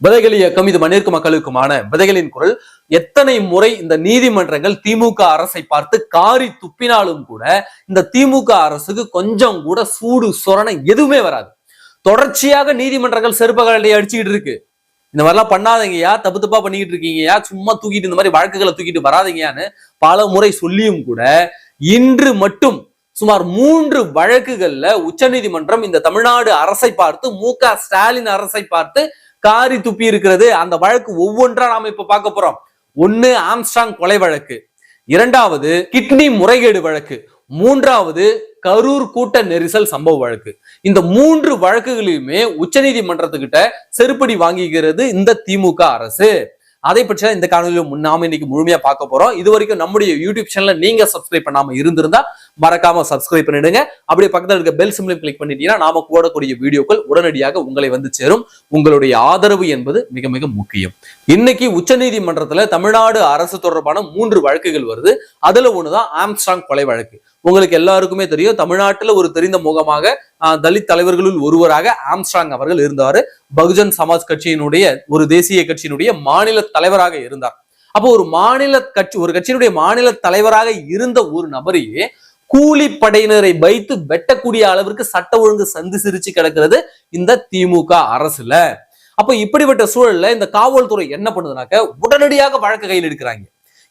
விதைகள் இயக்கம் இது மண்ணிற்கு மக்களுக்குமான விதைகளின் குரல். எத்தனை முறை இந்த நீதிமன்றங்கள் திமுக அரசை பார்த்து காரி துப்பினாலும் கூட இந்த திமுக அரசுக்கு கொஞ்சம் கூட சூடு சொரணை எதுவுமே வராது. தொடர்ச்சியாக நீதிமன்றங்கள் செருப்பகளை அடிச்சுக்கிட்டு இருக்கு. இந்த மாதிரிலாம் பண்ணாதீங்கயா தப்பு தப்பா பண்ணிக்கிட்டு இருக்கீங்கயா சும்மா தூக்கிட்டு இந்த மாதிரி வழக்குகளை தூக்கிட்டு வராதீங்கயான்னு பல முறை சொல்லியும் கூட இன்று மட்டும் சுமார் மூன்று வழக்குகள்ல உச்சநீதிமன்றம் இந்த தமிழ்நாடு அரசை பார்த்து மு க ஸ்டாலின் அரசை பார்த்து காரி துப்பி இருக்கிறது. அந்த வழக்கு ஒவ்வொன்றா நாம இப்ப பார்க்க போறோம். ஒன்னு ஆம்ஸ்டாங் கொலை வழக்கு. இரண்டாவது கிட்னி முறைகேடு வழக்கு. மூன்றாவது கரூர் கூட்ட நெரிசல் சம்பவ வழக்கு. இந்த மூன்று வழக்குகளையுமே உச்சநீதிமன்றத்துக்கிட்ட செருப்படி வாங்கிக்கிறது இந்த திமுக அரசு. அதை பற்றி தான் இந்த காணொலியில் நாம இன்னைக்கு முழுமையா பார்க்க போறோம். இது வரைக்கும் நம்முடைய யூடியூப் சேனல்ல நீங்க சப்ஸ்கிரைப் பண்ணாம இருந்திருந்தா மறக்காம சப்ஸ்கிரைப் பண்ணிடுங்க. அப்படியே பக்கத்தில் இருக்க பெல் சிம்லையும் கிளிக் பண்ணிட்டீங்கன்னா நாம கூடக்கூடிய வீடியோக்கள் உடனடியாக உங்களை வந்து சேரும். உங்களுடைய ஆதரவு என்பது மிக மிக முக்கியம். இன்னைக்கு உச்சநீதிமன்றத்துல தமிழ்நாடு அரசு தொடர்பான மூன்று வழக்குகள் வருது. அதுல ஒண்ணுதான் ஆம்ஸ்டாங் கொலை வழக்கு. உங்களுக்கு எல்லாருக்குமே தெரியும். தமிழ்நாட்டுல ஒரு தெரிந்த முகமாக தலித் தலைவர்களுள் ஒருவராக ஆம்ஸ்டாங் அவர்கள் இருந்தார். பகுஜன் சமாஜ் கட்சியினுடைய ஒரு தேசிய கட்சியினுடைய மாநில தலைவராக இருந்தார். அப்போ ஒரு மாநில கட்சி ஒரு கட்சியினுடைய மாநில தலைவராக இருந்த ஒரு நபரையே கூலிப்படையினரை வைத்து வெட்டக்கூடிய அளவிற்கு சட்ட ஒழுங்கு சந்து சிரிச்சு கிடக்கிறது இந்த திமுக அரசுல. அப்ப இப்படிப்பட்ட சூழல்ல இந்த காவல்துறை என்ன பண்ணுதுனாக்க உடனடியாக வழக்கு கையில் எடுக்கிறாங்க.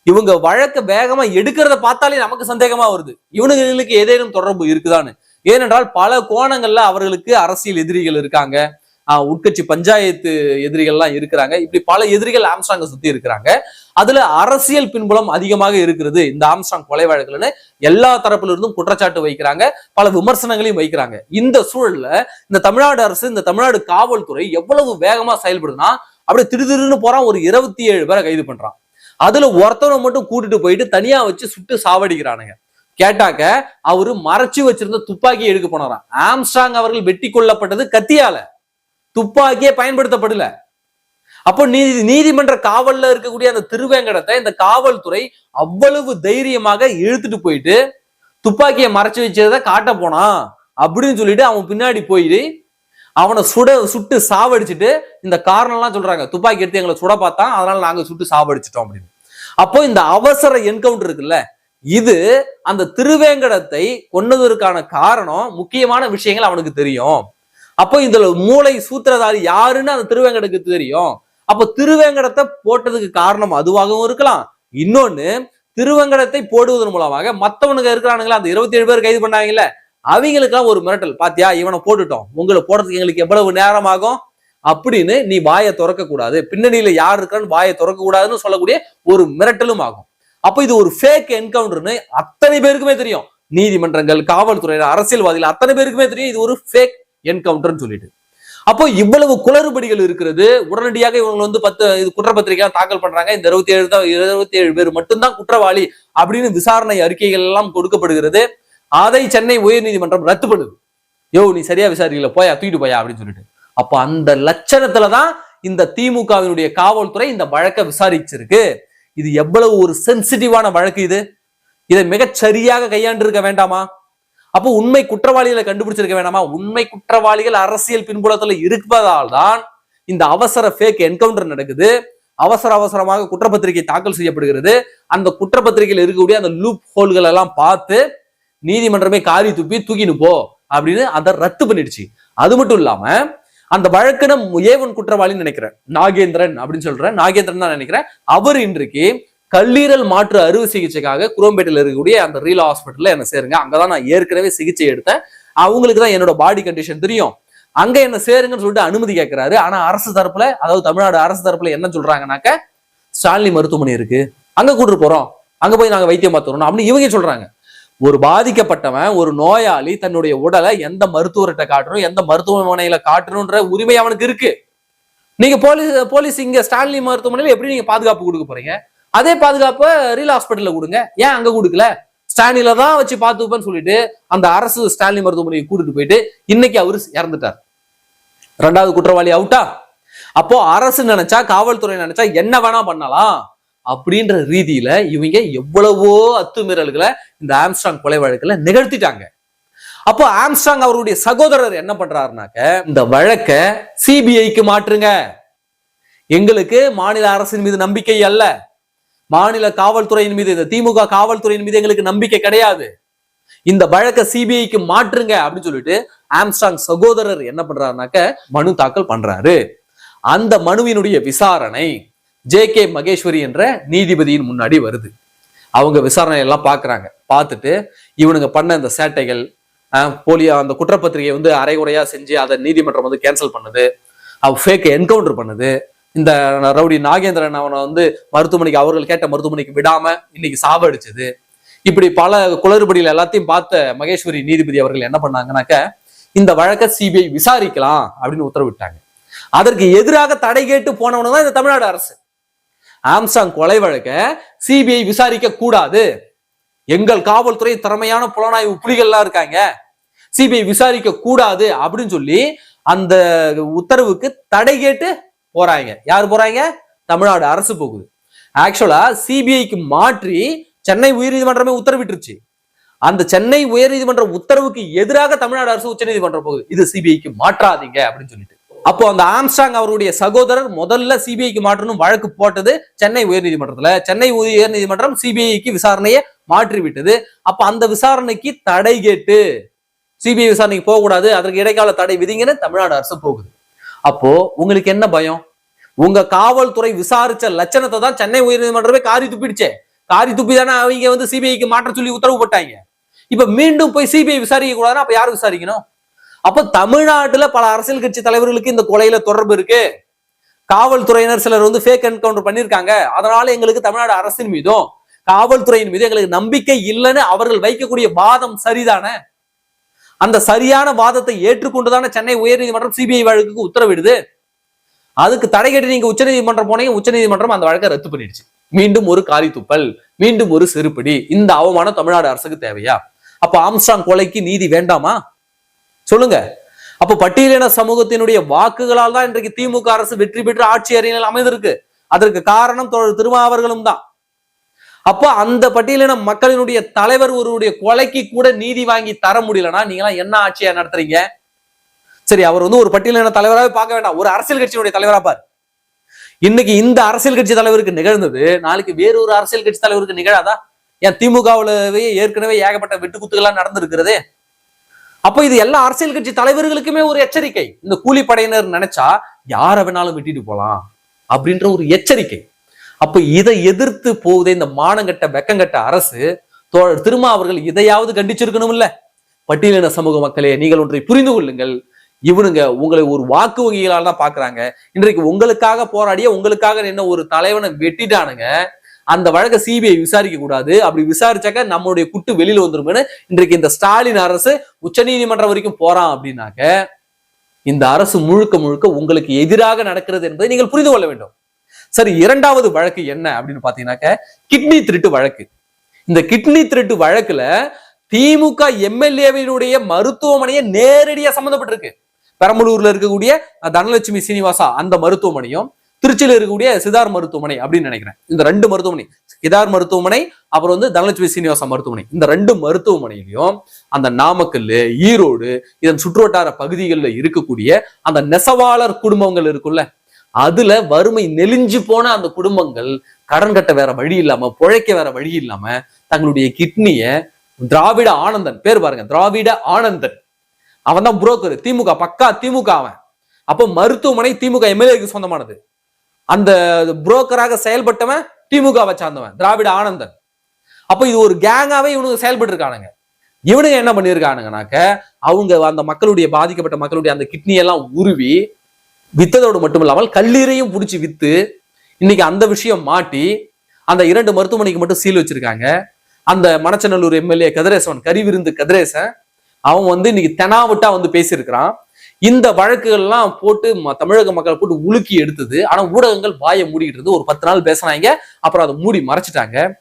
இவங்க வழக்க வேகமா எடுக்கிறத பார்த்தாலே நமக்கு சந்தேகமா வருது. இவனுங்களுக்கு ஏதேனும் தொடர்பு இருக்குதான்னு. ஏனென்றால் பல கோணங்கள்ல அவர்களுக்கு அரசியல் எதிரிகள் இருக்காங்க. ஆஹ் உட்கட்சி பஞ்சாயத்து எதிரிகள்லாம் இருக்கிறாங்க. இப்படி பல எதிரிகள் ஆம்ஸ்டாங்க சுத்தி இருக்கிறாங்க. அதுல அரசியல் பின்புலம் அதிகமாக இருக்கிறது. இந்த ஆம்ஸ்டாங் கொலை வழக்குலன்னு எல்லா தரப்புல இருந்தும் குற்றச்சாட்டு வைக்கிறாங்க. பல விமர்சனங்களையும் வைக்கிறாங்க. இந்த சூழல்ல இந்த தமிழ்நாடு அரசு இந்த தமிழ்நாடு காவல்துறை எவ்வளவு வேகமா செயல்படுதுன்னா அப்படியே திடுதிடுன்னு போறான். ஒரு இருபத்தி ஏழு பேரை கைது பண்றான். அதுல ஒருத்தவனை மட்டும் கூட்டிட்டு போயிட்டு தனியா வச்சு சுட்டு சாவடிக்கிறானுங்க. கேட்டாக்க அவரு மறைச்சு வச்சிருந்த துப்பாக்கி எடுக்க போனாராம் ஆம்ஸ்டாங் அவர்கள் வெட்டி கொல்லப்பட்டது கத்தியால. துப்பாக்கியே பயன்படுத்தப்படல. அப்போ நீதி நீதிமன்ற காவல்ல இருக்கக்கூடிய அந்த திருவேங்கடத்தை இந்த காவல்துறை அவ்வளவு தைரியமாக இழுத்துட்டு போயிட்டு துப்பாக்கியை மறைச்சு வச்சதை காட்ட போனான் அப்படின்னு சொல்லிட்டு அவன் பின்னாடி போயிட்டு அவனை சுட சுட்டு சாவடிச்சுட்டு இந்த காரணம்லாம் சொல்றாங்க. துப்பாக்கி எடுத்து எங்களை சுட பார்த்தான் அதனால நாங்க சுட்டு சாவடிச்சிட்டோம் அப்படின்னு. அப்போ இந்த அவசர என்கவுண்டர் இருக்குல்ல இது அந்த திருவேங்கடத்தை கொன்னதற்கான காரணம் முக்கியமான விஷயங்கள் அவனுக்கு தெரியும். அப்போ இதுல மூளை சூத்திரதாரி யாருன்னு அந்த திருவேங்கடத்துக்கு தெரியும். அப்போ திருவேங்கடத்தை போட்டதுக்கு காரணம் அதுவாகவும் இருக்கலாம். இன்னொன்னு திருவேங்கடத்தை போடுவதன் மூலமாக மத்தவனுங்க இருக்கிறானுங்களா அந்த இருபத்தி ஏழு பேர் கைது பண்ணாங்கல்ல அவங்களுக்கெல்லாம் ஒரு மிரட்டல். பாத்தியா இவனை போட்டுட்டோம். உங்களை போடுறதுக்கு எங்களுக்கு எவ்வளவு நேரம் ஆகும் அப்படின்னு நீ வாயை திறக்க கூடாது பின்னணியில யார் இருக்கான்னு வாயை திறக்க கூடாதுன்னு சொல்லக்கூடிய ஒரு மிரட்டலும் ஆகும். அப்போ இது ஒரு ஃபேக் என்கவுண்டர்னு அத்தனை பேருக்குமே தெரியும். நீதிமன்றங்கள் காவல்துறையினர் அரசியல்வாதிகள் அத்தனை பேருக்குமே தெரியும். இது ஒரு ஃபேக் என்கவுண்டர்னு சொல்லிட்டு. அப்போ இவ்வளவு குளறுபடிகள் இருக்கிறது. உடனடியாக இவங்க வந்து பத்து இது குற்றப்பத்திரிகை தாக்கல் பண்றாங்க. இந்த இருபத்தி ஏழு தான் இருபத்தி ஏழு பேர் மட்டும்தான் குற்றவாளி அப்படின்னு விசாரணை அறிக்கைகள் எல்லாம் கொடுக்கப்படுகிறது. அதை சென்னை உயர்நீதிமன்றம் ரத்து பண்ணுது யோ நீ சரியா விசாரிக்கல போயா தூக்கிட்டு போயா அப்படின்னு சொல்லிட்டு. அப்ப அந்த லட்சணத்துலதான் இந்த திமுகவினுடைய காவல்துறை இந்த வழக்கை விசாரிச்சிருக்கு. இது எவ்வளவு ஒரு சென்சிட்டிவான வழக்கு இது? இதை மிகச் சரியாக கையாண்டிருக்க வேண்டாமா? அப்போ உண்மை குற்றவாளிகளை கண்டுபிடிச்சிருக்க வேண்டாமா? உண்மை குற்றவாளிகள் அரசியல் பின்புலத்துல இருப்பதால் தான் இந்த அவசர ஃபேக் என்கவுண்டர் நடக்குது. அவசர அவசரமாக குற்றப்பத்திரிகை தாக்கல் செய்யப்படுகிறது. அந்த குற்றப்பத்திரிகையில் இருக்கக்கூடிய அந்த லூப் ஹோல்கள் எல்லாம் பார்த்து நீதிமன்றமே காரி துப்பி தூக்கின்னு போ அப்படின்னு அதை ரத்து பண்ணிடுச்சு. அது மட்டும் இல்லாம அந்த வழக்குன ஏவன் குற்றவாளின்னு நினைக்கிறேன். நாகேந்திரன் அப்படின்னு சொல்றேன். நாகேந்திரன் தான் நினைக்கிறேன். அவர் இன்றைக்கு கல்லீரல் மாற்று அறுவை சிகிச்சைக்காக குரோம்பேட்டையில் இருக்கக்கூடிய அந்த ரீலா ஹாஸ்பிட்டல்ல என்ன சேருங்க. அங்கதான் நான் ஏற்கனவே சிகிச்சை எடுத்தேன். அவங்களுக்கு தான் என்னோட பாடி கண்டிஷன் தெரியும். அங்க என்ன சேருங்கன்னு சொல்லிட்டு அனுமதி கேட்கிறாரு ஆனா அரசு தரப்புல அதாவது தமிழ்நாடு அரசு தரப்புல என்ன சொல்றாங்கன்னாக்க ஸ்டான்லி மருத்துவமனை இருக்கு. அங்க கூட்டிட்டு போறோம். அங்க போய் நாங்க வைத்தியம் பார்த்துறோம் அப்படின்னு இவங்க சொல்றாங்க. ஒரு பாதிக்கப்பட்டவன் ஒரு நோயாளி தன்னுடைய உடலை எந்த மருத்துவர்கிட்ட காட்டணும் எந்த மருத்துவமனையில காட்டணும்ன்ற உரிமை அவனுக்கு இருக்கு. நீங்க போலீஸ் போலீஸ் இங்க ஸ்டான்லி மருத்துவமனையில எப்படி நீங்க பாதுகாப்பு கொடுக்க போறீங்க? அதே பாதுகாப்பை ரீல் ஹாஸ்பிட்டல்ல கொடுங்க. ஏன் அங்க கொடுக்கல? ஸ்டான்லில தான் வச்சு பார்த்துப்பேன்னு சொல்லிட்டு அந்த அரசு ஸ்டான்லி மருத்துவமனைக்கு கூட்டிட்டு போயிட்டு இன்னைக்கு அவரு இறந்துட்டார். ரெண்டாவது குற்றவாளி அவுட்டா அப்போ அரசு நினைச்சா காவல்துறை நினைச்சா என்ன வேணா பண்ணலாம். அப்படின்ற ரீதியில இவங்க எவ்வளவோ அத்துமீறல்களை இந்த ஆம்ஸ்டாங் கொலை வழக்குல நிகழ்த்திட்டாங்க. அப்போ ஆம்ஸ்டாங் அவருடைய சகோதரர் என்ன பண்றாருனாக்க இந்த வழக்க சிபிஐக்கு மாற்றுங்க. எங்களுக்கு மாநில அரசின் மீது நம்பிக்கை அல்ல. மாநில காவல்துறையின் மீது இந்த திமுக காவல்துறையின் மீது எங்களுக்கு நம்பிக்கை கிடையாது. இந்த வழக்க சிபிஐக்கு மாற்றுங்க அப்படின்னு சொல்லிட்டு ஆம்ஸ்டாங் சகோதரர் என்ன பண்றாருனாக்க மனு தாக்கல் பண்றாரு. அந்த மனுவினுடைய விசாரணை ஜே கே மகேஸ்வரி என்ற நீதிபதியின் முன்னாடி வருது. அவங்க விசாரணை எல்லாம் பார்க்கறாங்க. பார்த்துட்டு இவனுங்க பண்ண இந்த சேட்டைகள் அஹ், போலியா அந்த குற்றப்பத்திரிகை வந்து அரைகுறையா செஞ்சு அதை நீதிமன்றம் வந்து கேன்சல் பண்ணுது. அவ ஃபேக் என்கவுண்டர் பண்ணுது. இந்த ரவுடி நாகேந்திரன் அவனை வந்து மருத்துவமனைக்கு அவர்கள் கேட்ட மருத்துவமனைக்கு விடாம இன்னைக்கு சாவடிச்சது. இப்படி பல குளறுபடிகள் எல்லாத்தையும் பார்த்த மகேஸ்வரி நீதிபதி அவர்கள் என்ன பண்ணாங்கனாக்க இந்த வழக்கை சிபிஐ விசாரிக்கலாம் அப்படின்னு உத்தரவிட்டாங்க. அதற்கு எதிராக தடை கேட்டு போனவனு தான் இந்த தமிழ்நாடு அரசு. ஆம்சாங் கொலை வழக்க சிபிஐ விசாரிக்க கூடாது. எங்கள் காவல்துறை திறமையான புலனாய்வு புலிகள்லாம் இருக்காங்க. சிபிஐ விசாரிக்க கூடாது அப்படின்னு சொல்லி அந்த உத்தரவுக்கு தடை கேட்டு போறாங்க. யார் போறாங்க? தமிழ்நாடு அரசு போகுது. ஆக்சுவலா சிபிஐக்கு மாற்றி சென்னை உயர்நீதிமன்றமே உத்தரவிட்டுருச்சு. அந்த சென்னை உயர்நீதிமன்ற உத்தரவுக்கு எதிராக தமிழ்நாடு அரசு உச்சநீதிமன்றம் போகுது. இது சிபிஐக்கு மாற்றாதீங்க அப்படின்னு சொல்லிட்டு. அப்போ அந்த ஆம்ஸ்டாங் அவருடைய சகோதரர் முதல்ல சிபிஐக்கு மாற்றணும் வழக்கு போட்டது சென்னை உயர்நீதிமன்றத்துல. சென்னை உயர்நீதிமன்றம் சிபிஐக்கு விசாரணையை மாற்றி விட்டது அப்ப அந்த விசாரணைக்கு தடை கேட்டு சிபிஐ விசாரணைக்கு போகக்கூடாது. அதற்கு இடைக்கால தடை விதிங்கன்னு தமிழ்நாடு அரசு போகுது. அப்போ உங்களுக்கு என்ன பயம்? உங்க காவல்துறை விசாரிச்ச லட்சணத்தை தான் சென்னை உயர்நீதிமன்றமே காரி துப்பிடுச்சே. காரி துப்பி தானே அவங்க வந்து சிபிஐக்கு மாற்ற சொல்லி உத்தரவு போட்டாங்க. இப்ப மீண்டும் போய் சிபிஐ விசாரிக்க கூடாதுன்னா அப்ப யார் விசாரிக்கணும்? அப்ப தமிழ்நாட்டுல பல அரசியல் கட்சி தலைவர்களுக்கு இந்த கொலையில தொடர்பு இருக்கு. காவல்துறையினர் சிலர் வந்து ஃபேக் என்கவுண்டர் பண்ணிருக்காங்க. அதனால எங்களுக்கு தமிழ்நாடு அரசின் மீதும் காவல்துறையின் மீது எங்களுக்கு நம்பிக்கை இல்லைன்னு அவர்கள் வைக்கக்கூடிய வாதம் சரிதானே? அந்த சரியான வாதத்தை ஏற்றுக்கொண்டுதானே சென்னை உயர்நீதிமன்றம் சிபிஐ வழக்குக்கு உத்தரவிடுது. அதுக்கு தடை கேட்டு நீங்க உச்சநீதிமன்றம் போனீங்க உச்சநீதிமன்றம் அந்த வழக்கை ரத்து பண்ணிடுச்சு. மீண்டும் ஒரு காரி துப்பல் மீண்டும் ஒரு செருப்படி இந்த அவமானம் தமிழ்நாடு அரசுக்கு தேவையா? அப்ப ஆம்ஸ்டாங் கொலைக்கு நீதி வேண்டாமா? சொல்லுங்க. அப்ப பட்டியலின சமூகத்தினுடைய வாக்குகளால் தான் இன்றைக்கு திமுக அரசு வெற்றி பெற்று ஆட்சி அறிஞர் அமைந்திருக்கு. அதற்கு காரணம் திருமாவர்களும் தான். அப்போ அந்த பட்டியலின மக்களினுடைய தலைவர் ஒருவருடைய கொலைக்கு கூட நீதி வாங்கி தர முடியலன்னா நீங்களாம் என்ன ஆட்சியா நடத்துறீங்க? சரி அவர் வந்து ஒரு பட்டியலின தலைவராகவே பார்க்க வேண்டாம். ஒரு அரசியல் கட்சியினுடைய தலைவரா பார். இன்னைக்கு இந்த அரசியல் கட்சி தலைவருக்கு நிகழ்ந்தது நாளைக்கு வேறொரு அரசியல் கட்சி தலைவருக்கு நிகழாதா? ஏன் திமுகவுலவே ஏற்கனவே ஏகப்பட்ட வெட்டுக்குத்துகள்லாம் நடந்திருக்கிறதே. அப்போ இது எல்லா அரசியல் கட்சி தலைவர்களுக்குமே ஒரு எச்சரிக்கை. இந்த கூலிப்படையினர் நினைச்சா யாரை வேணாலும் வெட்டிட்டு போலாம் அப்படின்ற ஒரு எச்சரிக்கை. அப்ப இதை எதிர்த்து போகுதே இந்த மானங்கட்ட வெக்கங்கட்ட அரசு தோழர் திருமா அவர்கள் இதையாவது கண்டிச்சிருக்கணும் இல்ல பட்டியலின சமூக மக்களே நீங்கள் ஒன்றை புரிந்து கொள்ளுங்கள். இவனுங்க உங்களை ஒரு வாக்கு வங்கிகளால் தான் பாக்குறாங்க. இன்றைக்கு உங்களுக்காக போராடிய உங்களுக்காக என்ன ஒரு தலைவனை வெட்டிட்டானுங்க. அந்த வழக்கை சிபிஐ விசாரிக்க கூடாது. அப்படி விசாரிச்சாக்க நம்மளுடைய குட்டு வெளியில வந்துரும்னு இன்றைக்கு இந்த ஸ்டாலின் அரசு உச்சநீதிமன்றம் வரைக்கும் போறான் அப்படின்னாக்க இந்த அரசு முழுக்க முழுக்க உங்களுக்கு எதிராக நடக்கிறது என்பதை நீங்கள் புரிந்து கொள்ள வேண்டும். சரி இரண்டாவது வழக்கு என்ன அப்படின்னு பாத்தீங்கன்னாக்க கிட்னி திருட்டு வழக்கு. இந்த கிட்னி திருட்டு வழக்குல திமுக எம்எல்ஏவினுடைய மருத்துவமனையை நேரடியா சம்மந்தப்பட்டிருக்கு பெரம்பலூர்ல இருக்கக்கூடிய தனலட்சுமி சீனிவாசா அந்த மருத்துவமனையும் திருச்சியில் இருக்கக்கூடிய சிதார் மருத்துவமனை அப்படின்னு நினைக்கிறேன். இந்த ரெண்டு மருத்துவமனை. சிதார் மருத்துவமனை அப்புறம் வந்து தனலட்சுமி சீனிவாச மருத்துவமனை. இந்த ரெண்டு மருத்துவமனையிலையும் அந்த நாமக்கல் ஈரோடு இதன் சுற்றுவட்டார பகுதிகளில் இருக்கக்கூடிய அந்த நெசவாளர் குடும்பங்கள் இருக்குல்ல அதுல வறுமை நெலிஞ்சு போன அந்த குடும்பங்கள் கடன் கட்ட வேற வழி இல்லாம பிழைக்க வேற வழி இல்லாம தங்களுடைய கிட்னிய திராவிட ஆனந்தன் பேர் பாருங்க திராவிட ஆனந்தன். அவன் தான் புரோக்கர் திமுக பக்கா திமுக அவன். அப்போ மருத்துவமனை திமுக எம்எல்ஏக்கு சொந்தமானது. அந்த புரோக்கராக செயல்பட்டவன் திமுகவை சார்ந்தவன் திராவிட ஆனந்தன். அப்போ இது ஒரு கேங்காவே இவனுக்கு செயல்பட்டு இருக்கானுங்க இவனுங்க என்ன பண்ணியிருக்கானுங்கனாக்க அவங்க அந்த மக்களுடைய பாதிக்கப்பட்ட மக்களுடைய அந்த கிட்னியெல்லாம் உருவி வித்ததோடு மட்டும் இல்லாமல் கல்லீரையும் பிடிச்சி வித்து இன்னைக்கு அந்த விஷயம் மாட்டி அந்த இரண்டு மருத்துவமனைக்கு மட்டும் சீல் வச்சிருக்காங்க. அந்த மணச்சநல்லூர் எம்எல்ஏ கதிரேசவன் கரிவிருந்து கதிரேசன் அவன் வந்து இன்னைக்கு தெனாவிட்டா வந்து பேசியிருக்கிறான். இந்த வழக்குகள்லாம் போட்டு ம- தமிழக மக்கள் போட்டு உலுக்கி எடுத்தது. ஆனா ஊடகங்கள் வாயை மூடிக்கிட்டு இருந்து ஒரு பத்து நாள் பேசினாங்க. அப்புறம் அதை மூடி மறைச்சிட்டாங்க.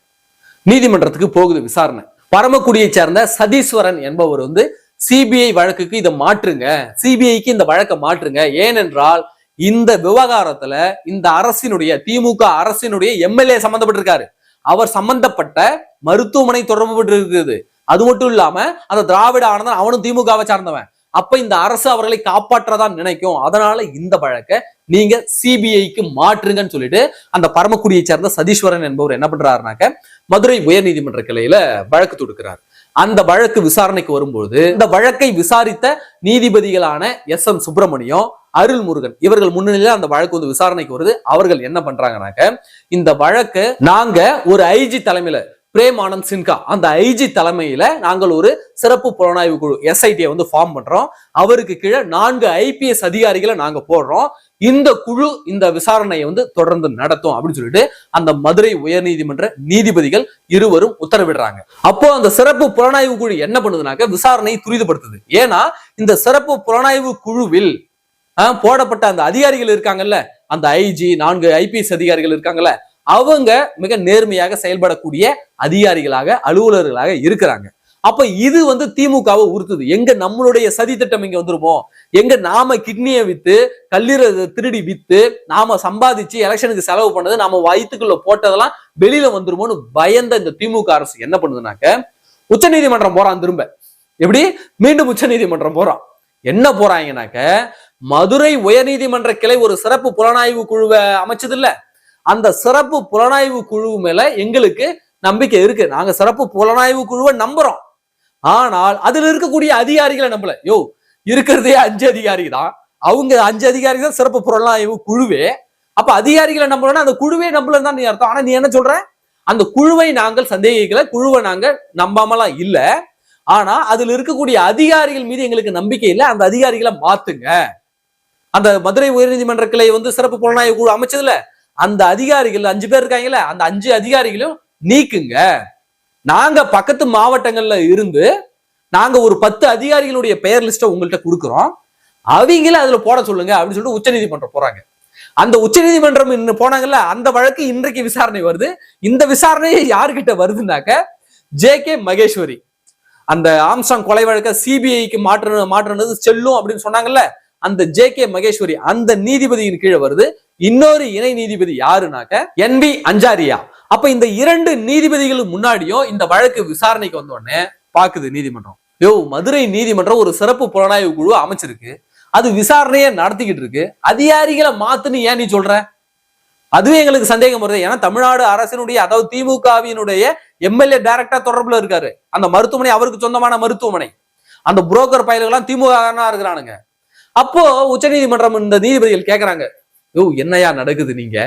நீதிமன்றத்துக்கு போகுது விசாரணை. பரமக்குடியை சேர்ந்த சதீஸ்வரன் என்பவர் வந்து சிபிஐ வழக்குக்கு இதை மாற்றுங்க. சிபிஐக்கு இந்த வழக்கை மாற்றுங்க. ஏனென்றால் இந்த விவகாரத்துல இந்த அரசினுடைய திமுக அரசினுடைய எம்எல்ஏ சம்பந்தப்பட்டிருக்காரு. அவர் சம்பந்தப்பட்ட மருத்துவமனை தொடர்பு இருக்குது அது மட்டும் இல்லாம அந்த திராவிட ஆனந்தன் அவனும் திமுகவை சார்ந்தவன். அப்ப இந்த அரசு அவர்களை காப்பாற்றதான் நினைக்கும். அதனால இந்த வழக்கை நீங்க சிபிஐக்கு மாற்றுங்கன்னு சொல்லிட்டு அந்த பரமக்குடியை சேர்ந்த சதீஸ்வரன் என்பவர் என்ன பண்றாருனாக்க மதுரை உயர்நீதிமன்ற கிளையில வழக்கு தொடுக்கிறார். அந்த வழக்கு விசாரணைக்கு வரும்போது இந்த வழக்கை விசாரித்த நீதிபதிகளான எஸ் எம் சுப்பிரமணியம் அருள் முருகன் இவர்கள் முன்னிலையில அந்த வழக்கு வந்து விசாரணைக்கு வருது. அவர்கள் என்ன பண்றாங்கனாக்க இந்த வழக்கு நாங்க ஒரு ஐஜி தலைமையில பிரேம் ஆனந்த் சின்கா அந்த ஐஜி தலைமையில நாங்கள் ஒரு சிறப்பு புலனாய்வு குழு எஸ்ஐடியை வந்து ஃபார்ம் பண்றோம். அவருக்கு கீழே நான்கு ஐபிஎஸ் அதிகாரிகளை நாங்க போடுறோம். இந்த குழு இந்த விசாரணையை வந்து தொடர்ந்து நடத்தும் அப்படின்னு சொல்லிட்டு அந்த மதுரை உயர்நீதிமன்ற நீதிபதிகள் இருவரும் உத்தரவிடுறாங்க. அப்போ அந்த சிறப்பு புலனாய்வு குழு என்ன பண்ணுதுனாக்க விசாரணையை துரிதப்படுத்துது. ஏன்னா இந்த சிறப்பு புலனாய்வு குழுவில் போடப்பட்ட அந்த அதிகாரிகள் இருக்காங்கல்ல அந்த ஐஜி நான்கு ஐபிஎஸ் அதிகாரிகள் இருக்காங்கல்ல அவங்க மிக நேர்மையாக செயல்படக்கூடிய அதிகாரிகளாக அலுவலர்களாக இருக்கிறாங்க. அப்ப இது வந்து திமுகவை உறுத்துது. எங்க நம்மளுடைய சதி திட்டம் இங்க வந்துருமோ? எங்க நாம கிட்னியை வித்து கல்லீரல் திருடி வித்து நாம சம்பாதிச்சு எலெக்ஷனுக்கு செலவு பண்ணது நாம வயிற்றுக்குள்ள போட்டதெல்லாம் வெளியில வந்துருமோன்னு பயந்த இந்த திமுக அரசு என்ன பண்ணுதுனாக்க உச்சநீதிமன்றம் போறான் திரும்ப. எப்படி? மீண்டும் உச்சநீதிமன்றம் போறான். என்ன போறாங்கனாக்க மதுரை உயர்நீதிமன்ற கிளை ஒரு சிறப்பு புலனாய்வு குழுவை அமைச்சது இல்லை அந்த சிறப்பு புலனாய்வு குழு மேல எங்களுக்கு நம்பிக்கை இருக்கு. நாங்க சிறப்பு புலனாய்வு குழுவை நம்புறோம். ஆனால் அதுல இருக்கக்கூடிய அதிகாரிகளை நம்பல. யோ இருக்கிறதே அஞ்சு அதிகாரி தான். அவங்க அஞ்சு அதிகாரி தான் சிறப்பு புலனாய்வு குழுவே. அப்ப அதிகாரிகளை நம்பலன்னா அந்த குழுவே நம்பலன்னு தான் நீ அர்த்தம். ஆனா நீ என்ன சொல்ற? அந்த குழுவை நாங்கள் சந்தேகிக்கல. குழுவை நாங்க நம்பாமலாம் இல்ல. ஆனா அதுல இருக்கக்கூடிய அதிகாரிகள் மீது எங்களுக்கு நம்பிக்கை இல்லை. அந்த அதிகாரிகளை மாத்துங்க. அந்த மதுரை உயர்நீதிமன்ற கிளை வந்து சிறப்பு புலனாய்வு குழு அமைச்சதுல. அந்த அதிகாரிகள் அஞ்சு பேர் இருக்காங்களே அந்த அஞ்சு அதிகாரிகளையும் நீக்குங்க. நாங்க பக்கத்து மாவட்டங்கள்ல இருந்து நாங்க ஒரு பத்து அதிகாரிகளுடைய பெயர் லிஸ்ட்டை உங்கள்கிட்ட கொடுக்குறோம். அவங்கள அதுல போட சொல்லுங்க அப்படின்னு சொல்லிட்டு உச்சநீதிமன்றம் போறாங்க. அந்த உச்சநீதிமன்றம் இன்னும் போனாங்கல்ல அந்த வழக்கு இன்றைக்கு விசாரணை வருது. இந்த விசாரணை யாருக்கிட்ட வருதுனாக்க ஜே கே மகேஸ்வரி. அந்த ஆம்சாங் கொலை வழக்க சிபிஐக்கு மாற்று மாற்றுனது செல்லும் அப்படின்னு சொன்னாங்கல்ல அந்த ஜே கே மகேஸ்வரி அந்த நீதிபதியின் கீழே வருது. இன்னொரு இணை நீதிபதி யாருனாக்க என் பி அஞ்சாரியா. அப்ப இந்த இரண்டு நீதிபதிகளுக்கு முன்னாடியும் இந்த வழக்கு விசாரணைக்கு வந்த உடனே பாக்குது நீதிமன்றம். யோ மதுரை நீதிமன்றம் ஒரு சிறப்பு புலனாய்வு குழு அமைச்சிருக்கு. அது விசாரணையை நடத்திக்கிட்டு இருக்கு. அதிகாரிகளை மாத்துன்னு ஏன் நீ சொல்ற? அதுவே எங்களுக்கு சந்தேகம் வருது. ஏன்னா தமிழ்நாடு அரசினுடைய அதாவது திமுகவினுடைய எம்எல்ஏ டைரக்டா தொடர்புல இருக்காரு. அந்த மருத்துவமனை அவருக்கு சொந்தமான மருத்துவமனை. அந்த புரோக்கர் பயல்கள்லாம் திமுக இருக்கிறானுங்க. அப்போ உச்சநீதிமன்றம் இந்த நீதிபதிகள் கேட்கறாங்க யோ என்னையா நடக்குது நீங்க?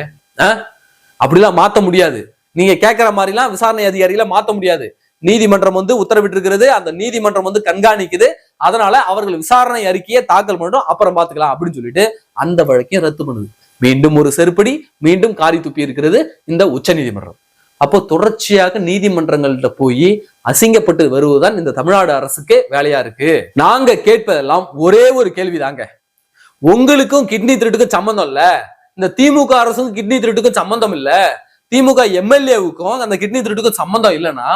அப்படிலாம் மாத்த முடியாது. நீங்க கேட்கிற மாதிரிலாம் விசாரணை அதிகாரிகளை மாத்த முடியாது. நீதிமன்றம் வந்து உத்தரவிட்டிருக்கிறது அந்த நீதிமன்றம் வந்து கண்காணிக்குது. அதனால அவர்கள் விசாரணை அறிக்கையை தாக்கல் பண்ணட்டும் அப்புறம் பாத்துக்கலாம் அப்படின்னு சொல்லிட்டு அந்த வழக்கையும் ரத்து பண்ணுது. மீண்டும் ஒரு செருப்படி மீண்டும் காரி துப்பி இருக்கிறது இந்த உச்ச நீதிமன்றம் அப்போ தொடர்ச்சியாக நீதிமன்றங்கள்கிட்ட போய் அசிங்கப்பட்டு வருவதுதான் இந்த தமிழ்நாடு அரசுக்கு வேலையா இருக்கு. நாங்க கேட்பதெல்லாம் ஒரே ஒரு கேள்விதாங்க. உங்களுக்கும் கிட்னி திருட்டுக்கும் சம்பந்தம் இல்ல. இந்த திமுக அரசுக்கும் கிட்னி திருட்டுக்கும் சம்பந்தம் இல்ல. திமுக எம்எல்ஏவுக்கும் அந்த கிட்னி திருட்டுக்கும் சம்பந்தம் இல்லைன்னா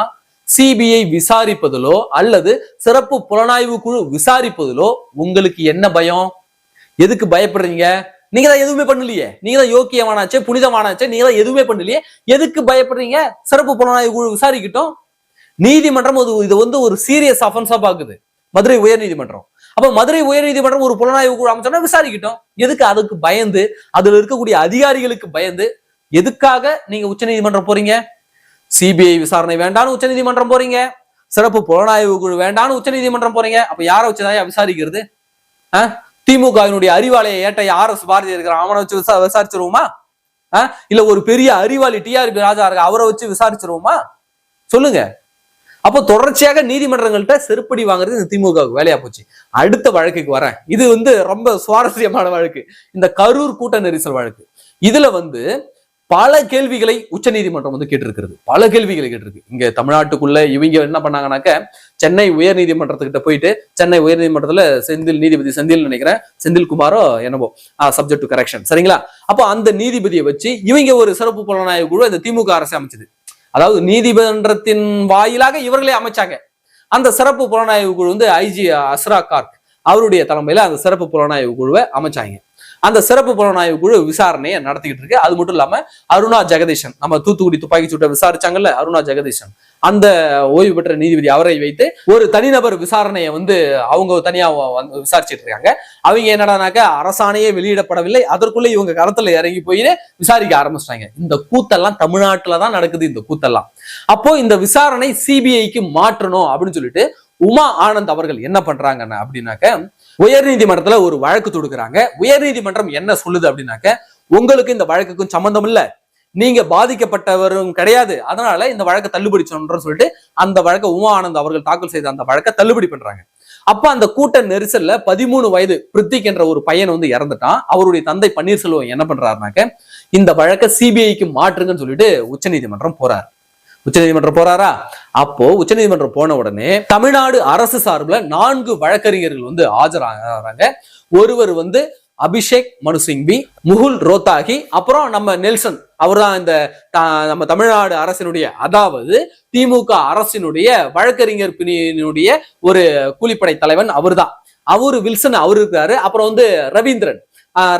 சிபிஐ விசாரிப்பதிலோ அல்லது சிறப்பு புலனாய்வு குழு விசாரிப்பதிலோ உங்களுக்கு என்ன பயம்? எதுக்கு பயப்படுறீங்க? நீங்க தான் எதுவுமே பண்ணலையே. நீங்க தான் யோக்கியமானாச்சே புனிதமானாச்சே நீங்க தான் எதுவுமே பண்ணலையே. எதுக்கு பயப்படுறீங்க? சிறப்பு புலனாய்வு குழு விசாரிக்கட்டும். நீதிமன்றம் அது இது வந்து ஒரு சீரியஸ் அஃபென்ஸா பாக்குது மதுரை உயர்நீதிமன்றம். அப்ப மதுரை உயர்நீதிமன்றம் ஒரு புலனாய்வு குழு அமைச்சோம்னா விசாரிக்கிட்டோம். எதுக்கு அதுக்கு பயந்து அதுல இருக்கக்கூடிய அதிகாரிகளுக்கு பயந்து எதுக்காக நீங்க உச்சநீதிமன்றம் போறீங்க? சிபிஐ விசாரணை வேண்டாம்னு உச்சநீதிமன்றம் போறீங்க. சிறப்பு புலனாய்வு குழு வேண்டாம்னு உச்சநீதிமன்றம் போறீங்க. அப்ப யாரை வச்சுதான் விசாரிக்கிறது? திமுகவினுடைய அறிவாலய ஏட்டை ஆர் எஸ் பாரதி இருக்கிறான் அவனை வச்சு விசா விசாரிச்சிருவோமா? இல்ல ஒரு பெரிய அறிவாளி டிஆர்பி ராஜா இருக்க அவரை வச்சு விசாரிச்சிருவோமா? சொல்லுங்க. அப்போ தொடர்ச்சியாக நீதிமன்றங்கள்ட்ட செருப்படி வாங்குறது இந்த திமுகவுக்கு வேலையா போச்சு. அடுத்த வழக்குக்கு வரேன். இது வந்து ரொம்ப சுவாரஸ்யமான வழக்கு. இந்த கரூர் கூட்ட நெரிசல் வழக்கு. இதுல வந்து பல கேள்விகளை உச்சநீதிமன்றம் வந்து கேட்டிருக்கிறது. பல கேள்விகளை கேட்டிருக்கு. இங்க தமிழ்நாட்டுக்குள்ள இவங்க என்ன பண்ணாங்கன்னாக்க சென்னை உயர் நீதிமன்றத்துக்கிட்ட போயிட்டு சென்னை உயர் நீதிமன்றத்துல செந்தில் நீதிபதி செந்தில் நினைக்கிறேன். செந்தில் குமாரோ என்னவோ. சப்ஜெக்ட் டு கரெக்ஷன் சரிங்களா? அப்போ அந்த நீதிபதியை வச்சு இவங்க ஒரு சிறப்பு புலனாய்வு குழு இந்த திமுக அரசு அமைச்சது. அதாவது நீதிமன்றத்தின் வாயிலாக இவர்களே அமைச்சாங்க. அந்த சிறப்பு புலனாய்வு குழு வந்து ஐஜி அஸ்ரா கார்க் அவருடைய தலைமையில அந்த சிறப்பு புலனாய்வு குழுவை அமைச்சாங்க. அந்த சிறப்பு புலனாய்வு குழு விசாரணையை நடத்திக்கிட்டு இருக்கு. அது மட்டும் இல்லாம அருணா ஜெகதீஷன் நம்ம தூத்துக்குடி துப்பாக்கி சூட்டை விசாரிச்சாங்கல்ல அருணா ஜெகதீஷன். அந்த ஓய்வு பெற்ற நீதிபதி அவரை வைத்து ஒரு தனிநபர் விசாரணையை வந்து அவங்க தனியா வந்து விசாரிச்சிட்டு இருக்காங்க. அவங்க என்னடானாக்க அரசாணையே வெளியிடப்படவில்லை. அதற்குள்ள இவங்க கரத்துல இறங்கி போய் விசாரிக்க ஆரம்பிச்சிட்டாங்க. இந்த கூத்தெல்லாம் தமிழ்நாட்டுல தான் நடக்குது இந்த கூத்தெல்லாம். அப்போ இந்த விசாரணை சிபிஐக்கு மாற்றணும் அப்படின்னு சொல்லிட்டு உமா ஆனந்த் அவர்கள் என்ன பண்றாங்கன்னு அப்படின்னாக்க உயர்நீதிமன்றத்துல ஒரு வழக்கு தொடுக்கிறாங்க. உயர்நீதிமன்றம் என்ன சொல்லுது அப்படின்னாக்க உங்களுக்கு இந்த வழக்குக்கும் சம்பந்தம் இல்ல. நீங்க பாதிக்கப்பட்டவரும் கிடையாது. அதனால இந்த வழக்கை தள்ளுபடி சொல்றோம்னு சொல்லிட்டு அந்த வழக்கை உமா ஆனந்த் அவர்கள் தாக்கல் செய்த அந்த வழக்கை தள்ளுபடி பண்றாங்க. அப்ப அந்த கூட்ட நெரிசல்ல பதிமூணு வயது பிரித்திக் என்ற ஒரு பையன் வந்து இறந்துட்டான். அவருடைய தந்தை பன்னீர்செல்வம் என்ன பண்றாருனாக்க இந்த வழக்கை சிபிஐக்கு மாற்றுங்கன்னு சொல்லிட்டு உச்சநீதிமன்றம் போறாரு. உச்சநீதிமன்றம் போறாரா? அப்போ உச்சநீதிமன்றம் போன உடனே தமிழ்நாடு அரசு சார்பில் நான்கு வழக்கறிஞர்கள் வந்து ஆஜராகிறாங்க. ஒருவர் வந்து அபிஷேக் மனு சிங்வி முகுல் ரோத்தாகி அப்புறம் நம்ம நெல்சன். அவர்தான் இந்த நம்ம தமிழ்நாடு அரசினுடைய அதாவது திமுக அரசினுடைய வழக்கறிஞர் பிணியினுடைய ஒரு கூலிப்படை தலைவன் அவர்தான். அவரு வில்சன் அவர் இருக்காரு. அப்புறம் வந்து ரவீந்திரன்.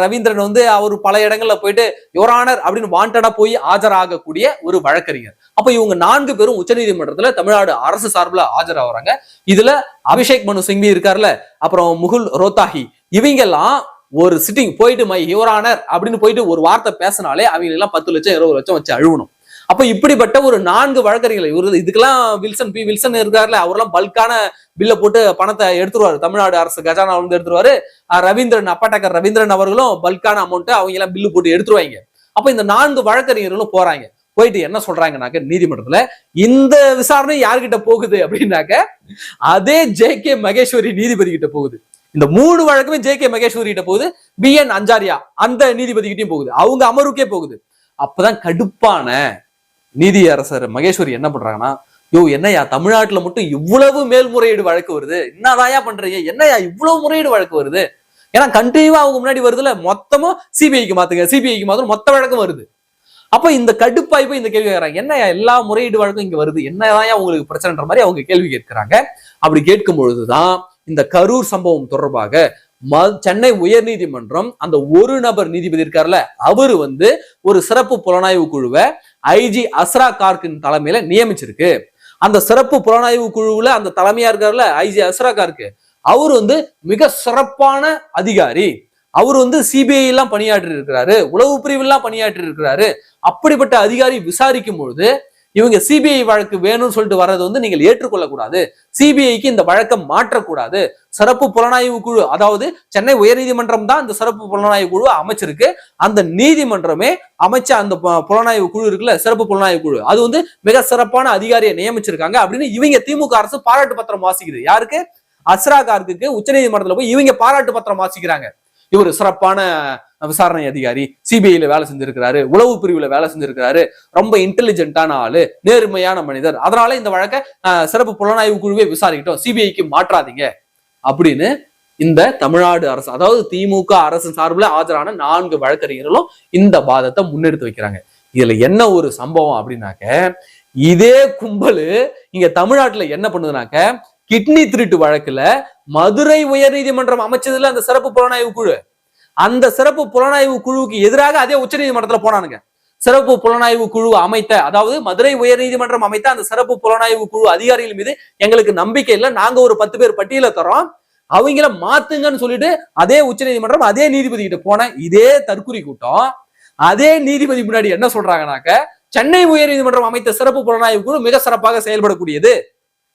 ரவீந்திரன் வந்து அவர் பல இடங்கள்ல போயிட்டு யுவரானர் அப்படின்னு வாண்டடா போய் ஆஜராகக்கூடிய ஒரு வழக்கறிஞர். அப்ப இவங்க நான்கு பேரும் உச்சநீதிமன்றத்துல தமிழ்நாடு அரசு சார்பில் ஆஜராகிறாங்க. இதுல அபிஷேக் மனு சிங்வி இருக்கார்ல அப்புறம் முகுல் ரோத்தாகி இவங்க எல்லாம் ஒரு சிட்டிங் போயிட்டு மை யுவரானர் அப்படின்னு போயிட்டு ஒரு வார்த்தை பேசினாலே அவங்க எல்லாம் பத்து லட்சம் இருபது லட்சம் வச்சு அழுவணும். அப்ப இப்படிப்பட்ட ஒரு நான்கு வழக்கறிஞர்கள் இவர் இதுக்கெல்லாம் வில்சன் பி. வில்சன் இருக்காருல்ல அவரெல்லாம் பல்கான பில்ல போட்டு பணத்தை எடுத்துருவாரு. தமிழ்நாடு அரசு கஜானா வந்து எடுத்துருவாரு. ரவீந்திரன் அப்பாட்டக்கர் ரவீந்திரன் அவர்களும் பல்கான அமௌண்ட் அவங்க எல்லாம் பில்லு போட்டு எடுத்துருவாங்க. அப்ப இந்த நான்கு வழக்கறிஞர்களும் போறாங்க. போயிட்டு என்ன சொல்றாங்கனாக்க நீதிமன்றத்துல இந்த விசாரணை யார்கிட்ட போகுது அப்படின்னாக்க அதே ஜே கே மகேஸ்வரி நீதிபதி கிட்ட போகுது. இந்த மூணு வழக்குமே ஜே கே மகேஸ்வரி கிட்ட போகுது. பி. என். அஞ்சாரியா அந்த நீதிபதி கிட்டயும் போகுது. அவங்க அமர்வுக்கே போகுது. அப்பதான் கடுப்பான நீதி அரசர் மகேஸ்வரி என்ன பண்றாங்கன்னா யோ என்னய்யா தமிழ்நாட்டுல மட்டும் இவ்வளவு மேல்முறையீடு வழக்கு வருது. என்னதாயா பண்றீங்க? என்னய்யா இவ்வளவு முறையீடு வழக்கு வருது? ஏன்னா கண்டினியூவா அவங்க முன்னாடி வருதுல மொத்தமும் சிபிஐக்கு மாத்துங்க சிபிஐக்கு மாத்திரம் மொத்த வழக்கும் வருது. அப்ப இந்த கடுப்பாய் போய் இந்த கேள்வி கேட்கறாங்க என்னய்யா எல்லா முறையீடு வழக்கும் இங்க வருது? என்னதான் உங்களுக்கு பிரச்சனைன்ற மாதிரி அவங்க கேள்வி கேட்கிறாங்க. அப்படி கேட்கும் பொழுதுதான் இந்த கரூர் சம்பவம் தொடர்பாக ம- சென்னை உயர்நீதிமன்றம் அந்த ஒரு நபர் நீதிபதி இருக்கார்ல அவரு வந்து ஒரு சிறப்பு புலனாய்வு குழுவை ஐஜி அஸ்ரா கார்க்கின் தலைமையில நியமிச்சிருக்கு. அந்த சிறப்பு புலனாய்வு குழுவுல அந்த தலைமையா இருக்கார்ல ஐஜி அஸ்ரா கார்க்கு. அவர் வந்து மிக சிறப்பான அதிகாரி. அவர் வந்து சிபிஐ எல்லாம் பணியாற்றி இருக்கிறாரு உளவு பிரிவு எல்லாம் பணியாற்றி இருக்கிறாரு அப்படிப்பட்ட அதிகாரி விசாரிக்கும் பொழுது இவங்க சிபிஐ வழக்கு வேணும்னு சொல்லிட்டு வர்றது வந்து நீங்கள் ஏற்றுக்கொள்ளக்கூடாது. சிபிஐக்கு இந்த வழக்கம் மாற்றக்கூடாது. சிறப்பு புலனாய்வு குழு அதாவது சென்னை உயர்நீதிமன்றம் தான் இந்த சிறப்பு புலனாய்வு குழு அமைச்சிருக்கு. அந்த நீதிமன்றமே அமைச்ச அந்த புலனாய்வு குழு இருக்குல்ல சிறப்பு புலனாய்வு குழு. அது வந்து மிக சிறப்பான அதிகாரியை நியமிச்சிருக்காங்க அப்படின்னு இவங்க திமுக அரசு பாராட்டு பத்திரம் வாசிக்குது. யாருக்கு? அஸ்ரா கார்க்கு உச்சநீதிமன்றத்துல போய் இவங்க பாராட்டு பத்திரம் வாசிக்கிறாங்க. இவர் சிறப்பான விசாரணை அதிகாரி சிபிஐல வேலை செஞ்சிருக்கிறாரு உளவு பிரிவுல வேலை செஞ்சிருக்கிறாரு ரொம்ப இன்டெலிஜென்ட்டான ஆளு நேர்மையான மனிதர். அதனால இந்த வழக்க சிறப்பு புலனாய்வு குழுவே விசாரிக்கட்டும். சிபிஐக்கு மாற்றாதீங்க. அப்படின்னு இந்த தமிழ்நாடு அரசு அதாவது திமுக அரசு சார்பில் ஆஜரான நான்கு வழக்கறிஞர்களும் இந்த வாதத்தை முன்னெடுத்து வைக்கிறாங்க. இதுல என்ன ஒரு சம்பவம் அப்படின்னாக்க இதே கும்பலு இங்க தமிழ்நாட்டுல என்ன பண்ணுதுனாக்க கிட்னி திருட்டு வழக்குல மதுரை உயர்நீதிமன்றம் அமைச்சதுல அந்த சிறப்பு புலனாய்வு குழு. அந்த சிறப்பு புலனாய்வு குழுவுக்கு எதிராக அதே உச்சநீதிமன்றத்துல போனானுங்க. சிறப்பு புலனாய்வு குழு அமைத்த அதாவது மதுரை உயர்நீதிமன்றம் அமைத்த அந்த சிறப்பு புலனாய்வு குழு அதிகாரிகள் மீது எங்களுக்கு நம்பிக்கை இல்லை. நாங்க ஒரு பத்து பேர் பட்டியல தரோம் அவங்கள மாத்துங்கன்னு சொல்லிட்டு அதே உச்சநீதிமன்றம் அதே நீதிபதி கிட்ட போன இதே தற்குறி கூட்டம். அதே நீதிபதி முன்னாடி என்ன சொல்றாங்கனாக்க சென்னை உயர்நீதிமன்றம் அமைத்த சிறப்பு புலனாய்வு குழு மிக சிறப்பாக செயல்படக்கூடியது.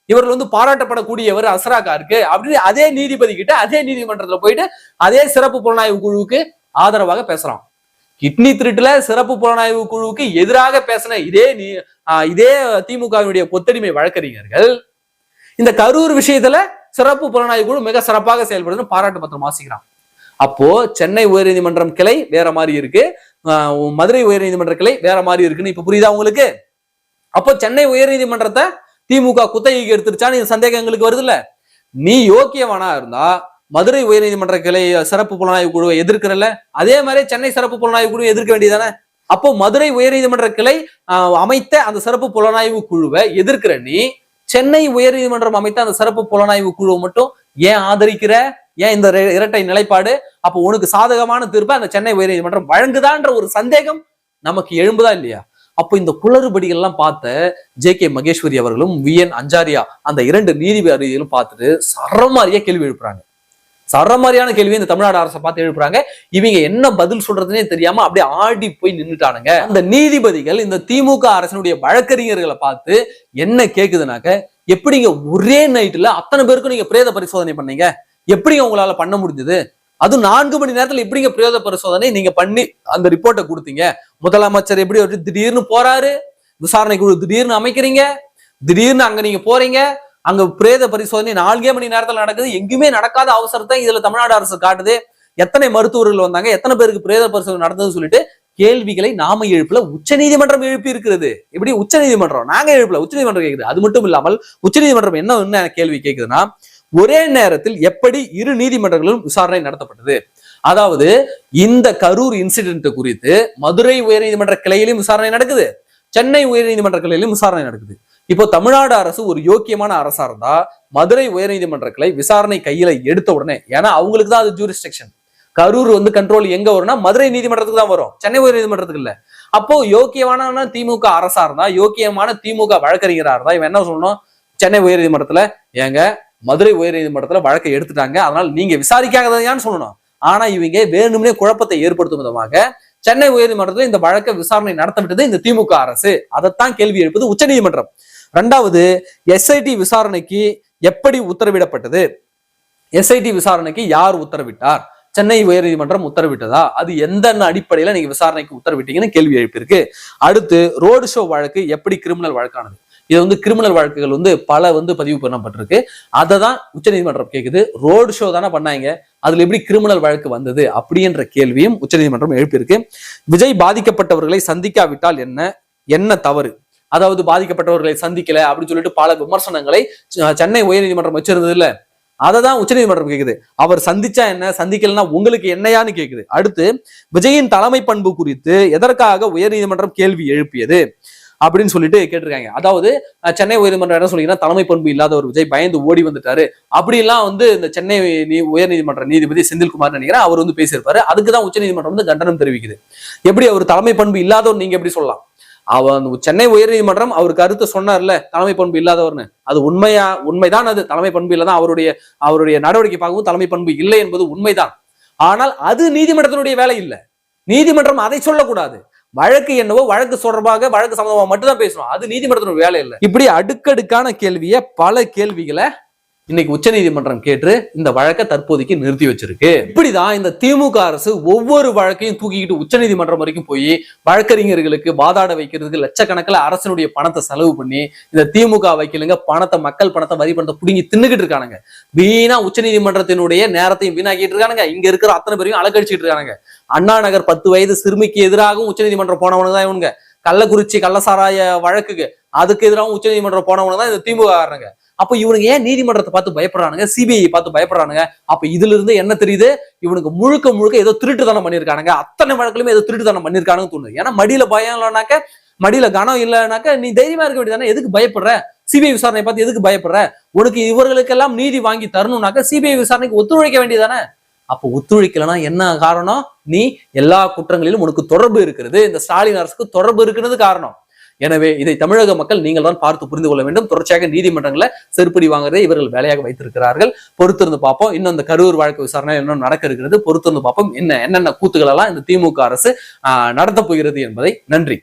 இவர்கள் வந்து பாராட்டப்படக்கூடியவர் அசராக்கா இருக்கு அப்படின்னு அதே நீதிபதி கிட்ட அதே நீதிமன்றத்துல போயிட்டு அதே சிறப்பு புலனாய்வு குழுவுக்கு ஆதரவாக பேசுறான். கிட்னி திருட்டுல சிறப்பு புலனாய்வு குழுவுக்கு எதிராக பேசின இதே நீ ஆஹ் இதே திமுகவினுடைய கொத்தடிமை வழக்கறிஞர்கள் இந்த கரூர் விஷயத்துல சிறப்பு புலனாய்வு குழு மிக சிறப்பாக செயல்படுதுன்னு பாராட்டு பத்திரம் வாசிக்கிறான். அப்போ சென்னை உயர்நீதிமன்றம் கிளை வேற மாதிரி இருக்கு. ஆஹ் மதுரை உயர்நீதிமன்ற கிளை வேற மாதிரி இருக்குன்னு இப்ப புரியுதா உங்களுக்கு? அப்போ சென்னை உயர்நீதிமன்றத்தை திமுக குத்தகைக்கு எடுத்துருச்சான்னு இந்த சந்தேகம் எங்களுக்கு வருதுல்ல? நீ யோக்கியவானா இருந்தா மதுரை உயர்நீதிமன்ற கிளை சிறப்பு புலனாய்வு குழுவை எதிர்க்கிறல்ல? அதே மாதிரி சென்னை சிறப்பு புலனாய்வு குழு எதிர்க்க வேண்டியதானே அப்போ மதுரை உயர்நீதிமன்ற கிளை அமைத்த அந்த சிறப்பு புலனாய்வு குழுவை எதிர்க்கிற நீ சென்னை உயர்நீதிமன்றம் அமைத்த அந்த சிறப்பு புலனாய்வு குழுவை மட்டும் ஏன் ஆதரிக்கிற? ஏன் இந்த இரட்டை நிலைப்பாடு? அப்போ உனக்கு சாதகமான தீர்ப்பை அந்த சென்னை உயர்நீதிமன்றம் வழங்குதான்ற ஒரு சந்தேகம் நமக்கு எழும்புதா இல்லையா? அப்போ இந்த குளறுபடிகள்லாம் பார்த்த ஜே கே மகேஸ்வரி அவர்களும் வி என் அஞ்சாரியா அந்த இரண்டு நீதிபதிகளும் பார்த்துட்டு சரமாரியா கேள்வி எழுப்புறாங்க. சரமாரியான கேள்வி இந்த தமிழ்நாடு அரசை பார்த்து எழுப்புறாங்க. இவங்க என்ன பதில் சொல்றதுனே தெரியாம அப்படியே ஆடி போய் நின்னுட்டானுங்க. அந்த நீதிபதிகள் இந்த திமுக அரசினுடைய வழக்கறிஞர்களை பார்த்து என்ன கேக்குதுனாக்க எப்படிங்க ஒரே நைட்ல அத்தனை பேருக்கும் நீங்க பிரேத பரிசோதனை பண்ணீங்க? எப்படிங்க உங்களால பண்ண முடிஞ்சது? அது நான்கு மணி நேரத்துல எப்படிங்க பிரேத பரிசோதனை நீங்க பண்ணி அந்த ரிப்போர்ட்டை கொடுத்தீங்க? முதலமைச்சர் எப்படி ஒரு திடீர்னு போறாரு? விசாரணை குழு திடீர்னு அமைக்கிறீங்க? திடீர்னு அங்க நீங்க போறீங்க? அங்க பிரேத பரிசோதனை நான்கே மணி நேரத்துல நடக்குது. எங்குமே நடக்காத அவசரத்தை இதுல தமிழ்நாடு அரசு காட்டுது. எத்தனை மருத்துவர்கள் வந்தாங்க? எத்தனை பேருக்கு பிரேத பரிசோதனை நடந்ததுன்னு சொல்லிட்டு கேள்விகளை நாம எழுப்பல உச்சநீதிமன்றம் எழுப்பி இருக்கிறது எப்படி? உச்சநீதிமன்றம். நாங்க எழுப்பல. உச்சநீதிமன்றம் கேக்குது. அது மட்டும் இல்லாமல் உச்சநீதிமன்றம் என்ன என்ன கேள்வி கேக்குதுன்னா ஒரே நேரத்தில் எப்படி இரு நீதிமன்றங்களிலும் விசாரணை நடத்தப்பட்டது? அதாவது இந்த கரூர் இன்சிடென்ட் குறித்து மதுரை உயர்நீதிமன்ற கிளையிலும் விசாரணை நடக்குது. சென்னை உயர்நீதிமன்ற கிளையிலும் விசாரணை நடக்குது. இப்போ தமிழ்நாடு அரசு ஒரு யோக்கியமான அரசா இருந்தா மதுரை உயர்நீதிமன்ற கிளை விசாரணை கையில எடுத்த உடனே ஏன்னா அவங்களுக்கு தான் அது ஜூரிஸ்டிக்ஷன் கரூர் வந்து கண்ட்ரோல் எங்க வரும்னா மதுரை நீதிமன்றத்துக்கு தான் வரும். சென்னை உயர்நீதிமன்றத்துக்கு இல்ல. அப்போ யோக்கியமான திமுக அரசா இருந்தா யோக்கியமான திமுக வழக்கறிஞரா இருந்தா இவன் என்ன சொல்லணும்? சென்னை உயர்நீதிமன்றத்துல ஏங்க மதுரை உயர்நீதிமன்றத்துல வழக்கை எடுத்துட்டாங்க. அதனால நீங்க விசாரிக்காததையான்னு சொல்லணும். ஆனா இவங்க வேணும்னே குழப்பத்தை ஏற்படுத்தும் விதமாக சென்னை உயர்நீதிமன்றத்தில் இந்த வழக்கை விசாரணை நடத்தப்பட்டது இந்த திமுக அரசு. அதைத்தான் கேள்வி எழுப்பது உச்சநீதிமன்றம் ரெண்டாவது எஸ்ஐடி விசாரணைக்கு எப்படி உத்தரவிடப்பட்டது? எஸ்ஐடி விசாரணைக்கு யார் உத்தரவிட்டார்? சென்னை உயர்நீதிமன்றம் உத்தரவிட்டதா? அது எந்த அடிப்படையில நீங்க விசாரணைக்கு உத்தரவிட்டீங்கன்னு கேள்வி எழுப்பியிருக்கு. அடுத்து ரோடு ஷோ வழக்கு எப்படி கிரிமினல் வழக்கானது? இது வந்து கிரிமினல் வழக்குகள் வந்து பல வந்து பதிவு பண்ணப்பட்டிருக்கு. அதை தான் உச்சநீதிமன்றம் கேட்குது ரோடு ஷோ தானே பண்ணாங்க. அதுல எப்படி கிரிமினல் வழக்கு வந்தது அப்படின்ற கேள்வியும் உச்சநீதிமன்றம் எழுப்பியிருக்கு. விஜய் பாதிக்கப்பட்டவர்களை சந்திக்காவிட்டால் என்ன? என்ன தவறு? அதாவது பாதிக்கப்பட்டவர்களை சந்திக்கல அப்படின்னு சொல்லிட்டு பல விமர்சனங்களை சென்னை உயர்நீதிமன்றம் வச்சிருந்தது இல்ல. அதை தான் உச்சநீதிமன்றம் கேக்குது. அவர் சந்திச்சா என்ன? சந்திக்கலன்னா உங்களுக்கு என்னையான்னு கேக்குது. அடுத்து விஜயின் தலைமை பண்பு குறித்து எதற்காக உயர்நீதிமன்றம் கேள்வி எழுப்பியது? அப்படின்னு சொல்லிட்டு கேட்டிருக்காங்க. அதாவது சென்னை உயர்நீதிமன்றம் என்ன சொல்லிங்கன்னா தலைமை பண்பு இல்லாத ஒரு விஜய் பயந்து ஓடி வந்துட்டாரு. அப்படிலாம் வந்து இந்த சென்னை நீ- உயர்நீதிமன்ற நீதிபதி செந்தில்குமார் நினைக்கிறேன் அவர் வந்து பேசியிருப்பாரு. அதுக்கு தான் உச்சநீதிமன்றம் வந்து கண்டனம் தெரிவிக்குது. எப்படி அவர் தலைமை பண்பு இல்லாதவர் நீங்க எப்படி சொல்லலாம்? அவன் சென்னை உயர்நீதிமன்றம் அவர் கருத்து சொன்னார்ல தலைமை பண்பு இல்லாதவர்னு. அது உண்மையா உண்மைதான் அது. தலைமை பண்பு இல்லதான் அவருடைய அவருடைய நடவடிக்கை பார்க்கவும் தலைமை பண்பு இல்லை என்பது உண்மைதான். ஆனால் அது நீதிமன்றத்தினுடைய வேலை இல்லை. நீதிமன்றம் அதை சொல்லக்கூடாது. வழக்கு என்னவோ வழக்கு தொடர்பாக வழக்கு சம்பந்தமாக மட்டும்தான் பேசணும். அது நீதிமன்றத்தினுடைய வேலை இல்லை இப்படி அடுக்கடுக்கான கேள்வியை பல கேள்விகளை இன்னைக்கு உச்சநீதிமன்றம் கேட்டு இந்த வழக்கை தற்போதைக்கு நிறுத்தி வச்சிருக்கு. இப்படிதான் இந்த திமுக அரசு ஒவ்வொரு வழக்கையும் தூக்கிக்கிட்டு உச்சநீதிமன்றம் வரைக்கும் போய் வழக்கறிஞர்களுக்கு வாதாட வைக்கிறதுக்கு லட்சக்கணக்கில் அரசனுடைய பணத்தை செலவு பண்ணி இந்த திமுக வைக்கலுங்க பணத்தை மக்கள் பணத்தை வரி பணத்தை பிடுங்கி தின்னுகிட்டு இருக்கானுங்க. வீணா உச்சநீதிமன்றத்தினுடைய நேரத்தையும் வீணாக்கிட்டு இருக்கானுங்க. இங்க இருக்கிற அத்தனை பேரையும் அலக்கழிச்சிட்டு இருக்கானுங்க. அண்ணா நகர் பத்து வயது சிறுமிக்கு எதிராகவும் உச்சநீதிமன்றம் போனவனு தான் இவனுங்க. கள்ளக்குறிச்சி கள்ளசாராய வழக்குக்கு அதுக்கு எதிராகவும் உச்சநீதிமன்றம் போனவங்க தான் இந்த திமுக காரணங்க அப்ப இவனுங்க ஏன் நீதிமன்றத்தை பார்த்து பயப்படுறானுங்க? சிபிஐ பார்த்து பயப்படுறானுங்க? அப்ப இதுல இருந்து என்ன தெரியுது? இவனுக்கு முழுக்க முழுக்க ஏதோ திருட்டுத்தனம் பண்ணிருக்கானுங்க அத்தனை வழக்குலயுமே ஏதோ திருட்டுத்தனம் பண்ணிருக்கானுங்க தோணுது. ஏன்னா மடியில பயம் இல்லைனாக்க மடியில கனம் இல்லைனாக்க நீ தைரியமா இருக்க வேண்டியதானே எதுக்கு பயப்படுற? சிபிஐ விசாரணை பார்த்து எதுக்கு பயப்படுற? உனக்கு இவர்களுக்கெல்லாம் நீதி வாங்கி தரணும்னாக்க சிபிஐ விசாரணைக்கு ஒத்துழைக்க வேண்டியதானே அப்போ ஒத்துழைக்கலன்னா என்ன காரணம்? நீ எல்லா குற்றங்களிலும் உனக்கு தொடர்பு இருக்கிறது. இந்த ஸ்டாலின் அரசுக்கு தொடர்பு இருக்கிறது காரணம். எனவே இதை தமிழக மக்கள் நீங்கள் தான் பார்த்து புரிந்து கொள்ள வேண்டும். தொடர்ச்சியாக நீதிமன்றங்களை செருப்படி வாங்குறதை இவர்கள் வேலையாக வைத்திருக்கிறார்கள். பொறுத்திருந்து பார்ப்போம். இன்னும் இந்த கரூர் வழக்கு விசாரணை இன்னும் நடக்க இருக்கிறது பொறுத்திருந்து பார்ப்போம். என்ன என்னென்ன கூத்துக்கள் எல்லாம் இந்த திமுக அரசு ஆஹ், நடத்தப் போகிறது என்பதை. நன்றி.